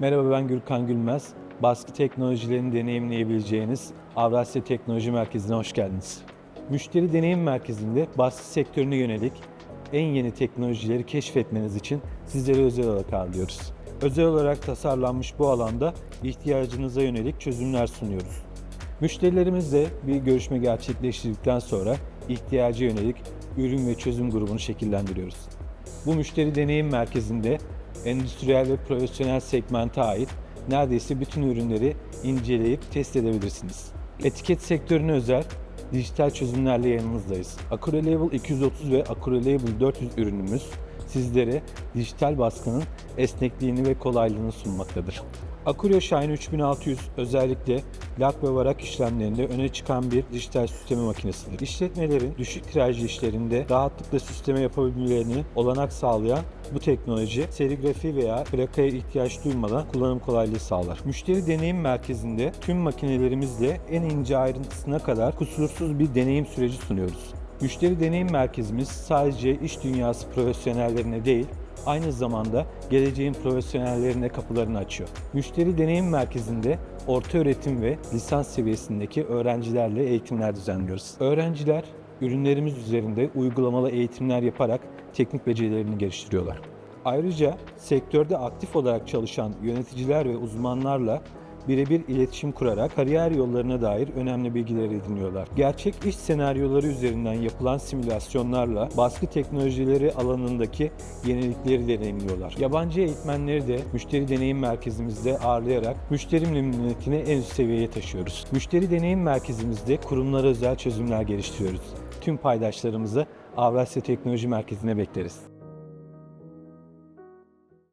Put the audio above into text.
Merhaba ben Gürkan Gülmez. Baskı teknolojilerini deneyimleyebileceğiniz Avrasya Teknoloji Merkezi'ne hoş geldiniz. Müşteri Deneyim Merkezi'nde baskı sektörüne yönelik en yeni teknolojileri keşfetmeniz için sizleri özel olarak ağırlıyoruz. Özel olarak tasarlanmış bu alanda ihtiyacınıza yönelik çözümler sunuyoruz. Müşterilerimizle bir görüşme gerçekleştirdikten sonra ihtiyaca yönelik ürün ve çözüm grubunu şekillendiriyoruz. Bu müşteri deneyim merkezinde endüstriyel ve profesyonel segmente ait neredeyse bütün ürünleri inceleyip test edebilirsiniz. Etiket sektörüne özel dijital çözümlerle yanınızdayız. AccuRelabel 230 ve AccuRelabel 400 ürünümüz sizlere dijital baskının esnekliğini ve kolaylığını sunmaktadır. Akurio Shine 3600 özellikle lak ve varak işlemlerinde öne çıkan bir dijital süsleme makinesidir. İşletmelerin düşük tirajlı işlerinde rahatlıkla süsleme yapabilmelerini olanak sağlayan bu teknoloji serigrafi veya plakaya ihtiyaç duymadan kullanım kolaylığı sağlar. Müşteri deneyim merkezinde tüm makinelerimizle en ince ayrıntısına kadar kusursuz bir deneyim süreci sunuyoruz. Müşteri deneyim merkezimiz sadece iş dünyası profesyonellerine değil, aynı zamanda geleceğin profesyonellerine kapılarını açıyor. Müşteri deneyim merkezinde orta öğretim ve lisans seviyesindeki öğrencilerle eğitimler düzenliyoruz. Öğrenciler ürünlerimiz üzerinde uygulamalı eğitimler yaparak teknik becerilerini geliştiriyorlar. Ayrıca sektörde aktif olarak çalışan yöneticiler ve uzmanlarla birebir iletişim kurarak kariyer yollarına dair önemli bilgiler ediniyorlar. Gerçek iş senaryoları üzerinden yapılan simülasyonlarla baskı teknolojileri alanındaki yenilikleri deneyimliyorlar. Yabancı eğitmenleri de müşteri deneyim merkezimizde ağırlayarak müşteri memnuniyetini en üst seviyeye taşıyoruz. Müşteri deneyim merkezimizde kurumlara özel çözümler geliştiriyoruz. Tüm paydaşlarımızı Avrasya Teknoloji Merkezi'ne bekleriz.